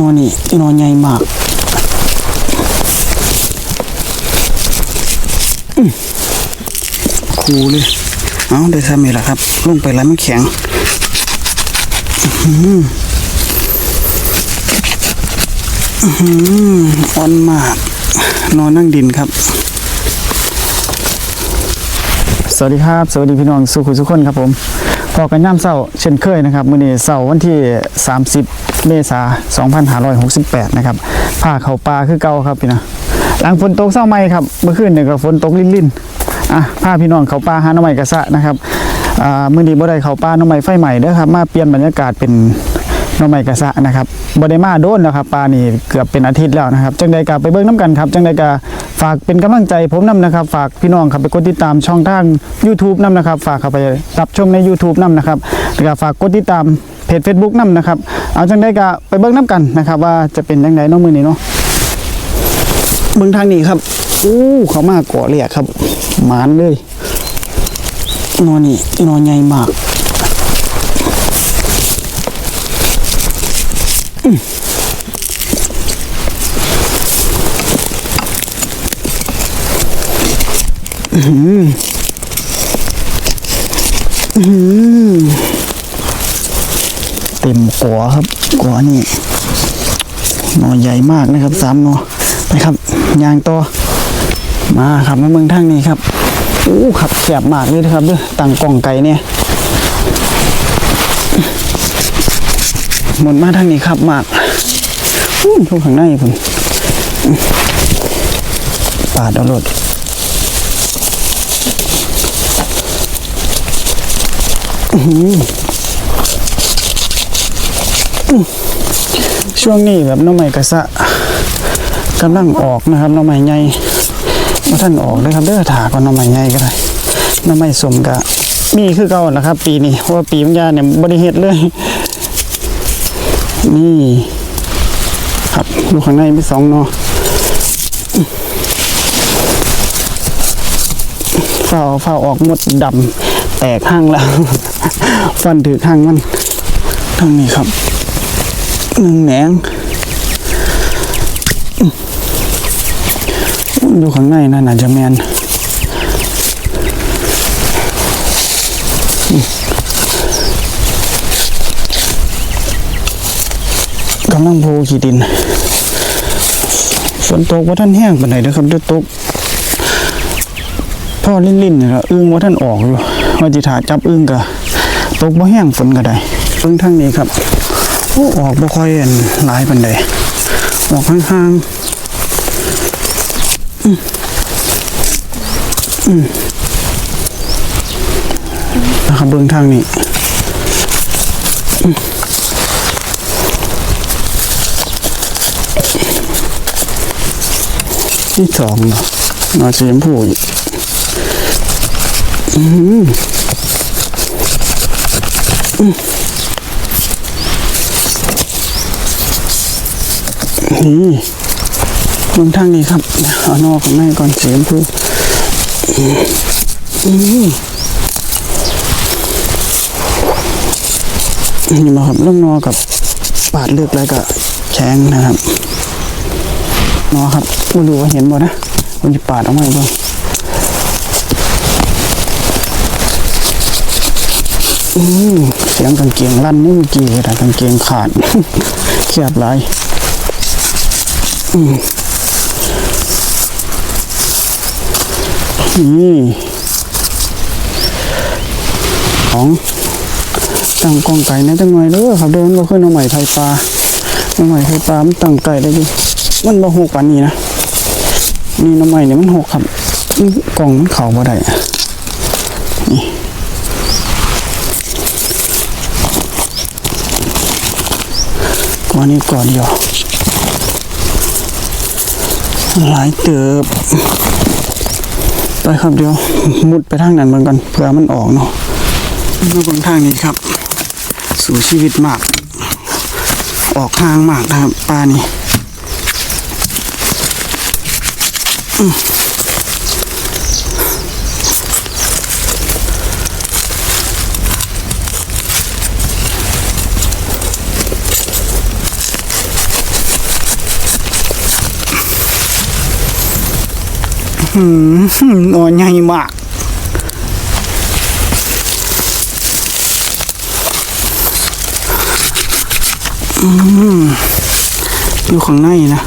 นอนนี่นอนใหญ่มากอื้อคูเลย เอาได้ทำนี่แหละครับลงไปแล้วมันแข็งอืออ่อนมาก นอนนั่งดินครับสวัสดีครับ สวัสดีพี่น้องสุขุสุขคนครับผม พอกันย่ำเศร้าเช่นเคยนะครับมื้อนี้เสาร์วันที่ 30 เมษายน2568 นะครับผ้าเขาปลาคือเก่าครับพี่นะหลังฝนตกเศร้าไหมครับ เมื่อคืนเนี่ยก็ฝนตกลิ่นๆอะผ้าพี่น้องเขาปลาหาน้ำใหม่กระสะนะครับอ่ามื้อนี้บ่ได้เขาปลาหน้ำใหม่ไฟใหม่เด้อครับ มาเปลี่ยนบรรยากาศเป็นหน้องใหม่กระสะนะครับบไดมาโดนแล้วครับปลานี่เกือบเป็นอาทิตย์แล้วนะครับ จังใดกาไปเบิ้งน้ำกันครับ จังใดกา ฝากเป็นกำลังใจผมนํนะครับ ฝากพี่น้องครับไปกดติดตามช่องทาง YouTube นํนะครับ ฝากเข้าไปรับชมใน YouTube นํนะครับแล้วก็ฝากกดติดตามเพจ Facebook นํนะครับ เอาจังใดกาไปเบิ้งน้ำกันนะครับ ว่าจะเป็นยังไงน้องมือนี้เนาะเบิ้งทางนี้ครับอู้เขามากาะเลยครับหมานเลยนอนนี่นอนใหญ่มาก เต็มกัวครับกัวนี่หนอใหญ่มากนะครับสามหนอไปครับยางต่อมาครับมาเมืองทางนี้ครับอู้ขับแคบมากเลยนะครับเด้วยตั้งกล่องไก่เนี่ยหมดมาทางนี้ครับมากอู้ทุกข้างในผมปาดเอารถ ช่วงนี้แบบน้องใหม่กระสะกำลังออกนะครับน้องใหม่ใหญ่มาท่านออกเลยครับเด้อถาก่อนน้องใหม่ใหญ่ก็ได้น้องใหม่สมกะมีคือเก่านะครับ ปีนี้เพราะว่าปีมันยาเนี่ยบริเหตุเลยนี่ครับดูข้างในมีสองนอฝ้าฝ้าออกหมดดำแตกห้างแล้ว ฟันถือข้างมันทางนี้ครับหนึ่งแหนงอยู่ข้างในนั่นอาจจะแมนกำลังโพขี่ดิน ฝนตกว่าท่านแห้งปานไหนเด้อครับด้อตกพ่อลิ้นๆนี่ละอึ้งว่าท่านออกอยู่ว่าจิถาจับอึ้งกะ ตกบ่แห้งฝนก็ได้เพิ่งทางนี้ครับโอ้ออกบ่ค่อยอันหลายปานใดออกข้างๆอืมอืมนะครับเบื้องทางนี้อืมที่สองเนาะนอสีชมพูอีก นี่เบื้องทางนี้ครับเอานอกของแม่ก่อนเสีชมพูอืมนี่มาครับเรื่องนอกับปาดเลือกอะไรกับแข้งนะครับนอครับไม่รู้ว่าเห็นบ่นะผมจะปาดออกมาบ้างอืม สียงกางเกงลั่นนี่เมื่อกี้แต่กางเกงขาดเครียดหลายนี่ของตั้งกองไก่นะจังหน่อยเด้อครับเดินมาขึ้นเอาใหม่ไทยปลาเอาใหม่ไทยปลามันตั้งไก่ได้ดิมันบ่หกปันนี้นะนี่น้ำใหม่เนี่ยมันหกครับกล่องมันเข่าบ่ได้อะนี่ ก้อนนี้ก่อนเดียวหลายเติบ ไปครับเดี๋ยว มุดไปทางนั้นเหมือนกันเผื่อมันออกเนาะมาบางทางนี้ครับ สู่ชีวิตมาก ออกห่างมากนะครับปลานี่ หืมนอนใหญ่มากอืมอยู่ข้างในนะ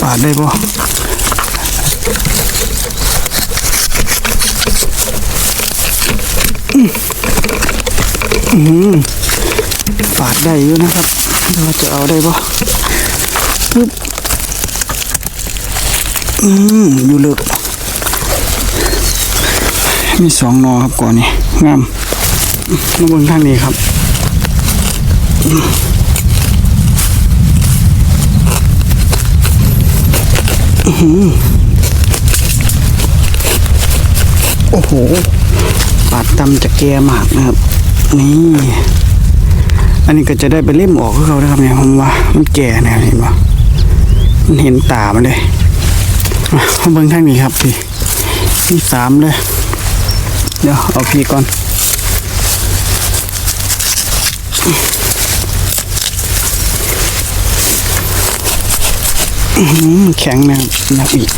ปาดได้ปะอืมปาดได้อยู่นะครับเราจะเอาได้ปะปึ๊บ อืมอยู่เลึกมีสองนอครับก่อนนี่งามมาเบิ่งทางนี้ครับโอ้โห ปาดตำจะแกมากนะครับ นี่ อันนี้ก็จะได้ไปเล่มออกให้เขานะครับเนี่ยผมว่า มันแก่แน่เห็นปะมันเห็นตามันเลย มาเบิ่งทางนี้ครับพี่ที่สามเลย เดี๋ยวเอาพี่ก่อนแข็งนะครับหนักอีก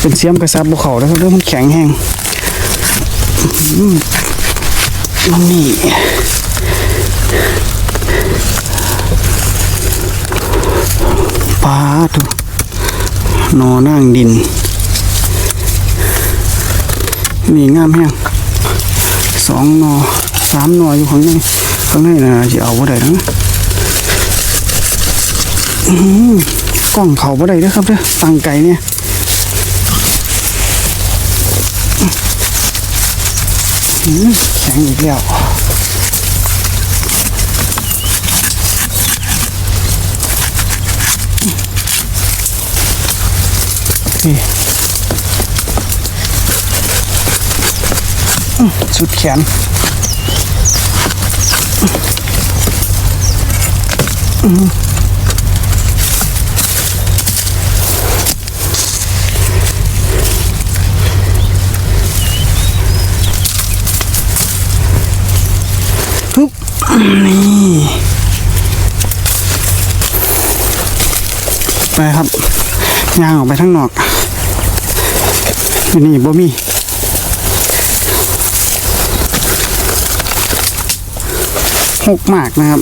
เป็นเสียมกระซับบุเขาแล้วก็เริ่มแข็งแห้งนี่ ปลาดูนอนั่งดินนี่งามแห้งสองนอสามนออยู่ข้างในข้างในนะจะเอาบ่ได้ทั้งอื้อหือกล้องเขาบ่ได้ด้อครับเด้อตังไก่เนี่ยแข็งอีกแล้ว นี่สุดแขนอืมปึ๊บนี่ไปครับ ย่างออกไปทั้งนอกอยู่นี่บ่มีหกมากนะครับ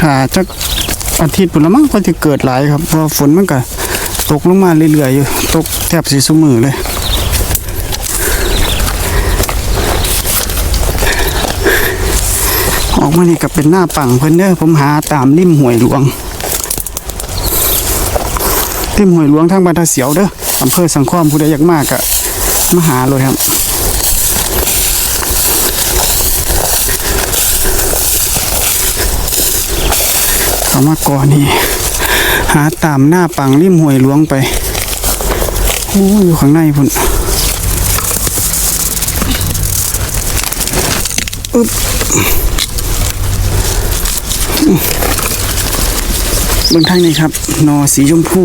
ถ้าจะอาทิตย์ปุ่นละมั้งก็จะเกิดหลายครับเพราะฝนมันก็ ตกลงมาเรื่อยๆอยู่ ตกแทบสีสมือเลย ออกมานี่ก็เป็นหน้าปังเพิ่นเด้อผมหาตามริมห้วยหลวง ริมห้วยหลวงทางบ้านตาเสียวเด้ออำเภอสังขอมผู้ใดอยากมากก็มาหาเลยครับเอามาก่อนนี่ หาตามหน้าปังริมห้วยหลวงไปโอ้ยอยู่ข้างในพุ่นอึ๊บเบื้องทางนี้ครับ นอสีชมพู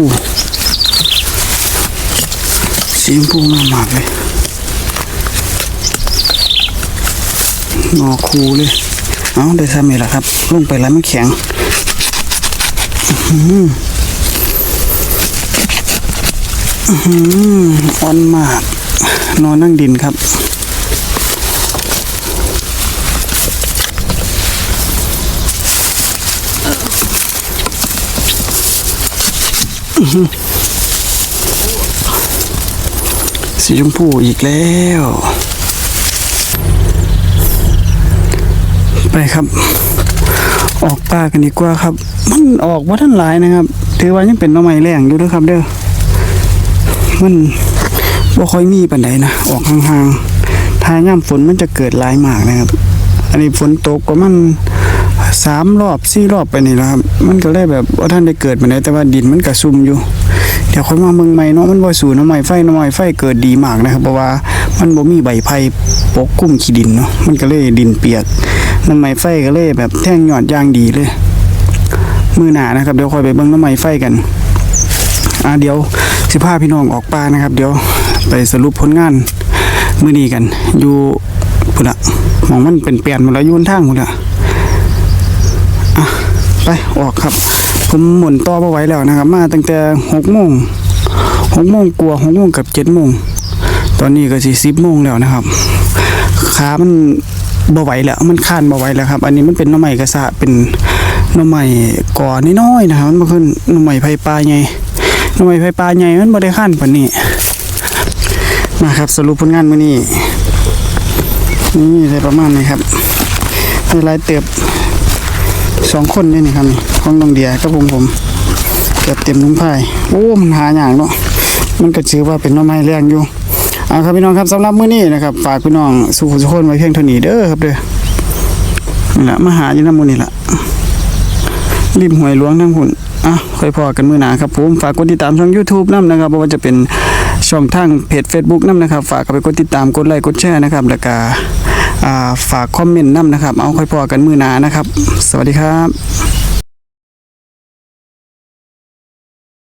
สีชมพูงามมากเลย นอคูเลย เอาได้ทำไงล่ะครับ ลงไปแล้วมันแข็ง อื้อหื อ่อนมาก นอนนั่งดินครับ สีชมพูอีกแล้ว ไปครับ ออกป่ากันดีกว่าครับ มันออกว่าท่านหลายนะครับ ถือว่ายังเป็นน้อไม้แรงอยู่ด้วยครับเด้อ มันบ่ค่อยมีปันใดนะออกห่างๆถ้าย่ำฝนมันจะเกิดหลายมากนะครับ อันนี้ฝนตกก็มันสามรอบสี่รอบไปนี่แหละครับ มันก็เลยแบบว่าท่านได้เกิดมาได้แต่ว่าดินมันกระซุ่มอยู่ เดี๋ยวค่อยมาเมืองใหม่เนาะมันบ่สู่น้ำไม้ไฟน้ำไม้ไฟเกิดดีมากนะครับ เพราะว่ามันบ่มีใบไผ่ปกคลุมขี้ดินเนาะมันก็เลยดินเปียกน้ำไม้ไฟก็เลยแบบแท่งหยอดย่างดีเลย มือหนานะครับเดี๋ยวคอยไปเบิ่งน้ำไม้ไฟกันอ่าเดี๋ยว สิพาพี่น้องออกป่านะครับ เดี๋ยวไปสรุปผลงานมื้อนี้กัน อยู่พุ่นละมองมันเป็นเปลี่ยนมดแล้วยุ่นทางหมดละอะไปออกครับ ผมหมุนต่อมาไหว้แล้วนะครับ มาตั้งแต่หกโมงหกโมงกลัวหกโมงกับเจ็ดโมงตอนนี้ก็สี่สิบโมงแล้วนะครับขามันบ่ไหวแล้วมันคานบ่ไหวแล้วครับ อันนี้มันเป็นน้ำใหม่กระสะเป็นน้ำใหม่ก่อน้อยๆนะครับมันขึ้นน้ำใหม่ไผ่ปลาให ญ่หน้ำใหม่ไผ่ปลาใหญ่มันบ่ได้คานปานนี้มาครับสรุปผลงานมื้อนี้นี่ได้ประมาณนี้ครับมีหลายเติบสองคนนี่นี่ครับนี่ของน้องเดียกับผมผมเกือบเต็มลุงพายโอ้มันหาอย่างเนาะมันก็ถือว่าเป็นน้ำใหม่แรงอยู่เอาครับพี่น้องครับสำหรับมื้อนี้นะครับฝากพี่น้องสุขสุขคนไว้เพียงเท่านี้เด้อครับเด้อนี่แหละมาหาอยู่น้ำมูนี่แหละริมหวยหลวงทั้งหุ่น อะค่อยพอกันมือหนาครับผมฝากกดติดตามช่อง YouTube นํนะครับบ่ว่าจะเป็นช่องทางเพจ Facebook นํนะครับ ฝากเข้าไปกดติดตามกดไลค์กดแชร์นะครับแล้วก็ฝากคอมเมนต์น้ำนะครับ เอาค่อยพอกันมือหนานะครับ สวัสดีครับ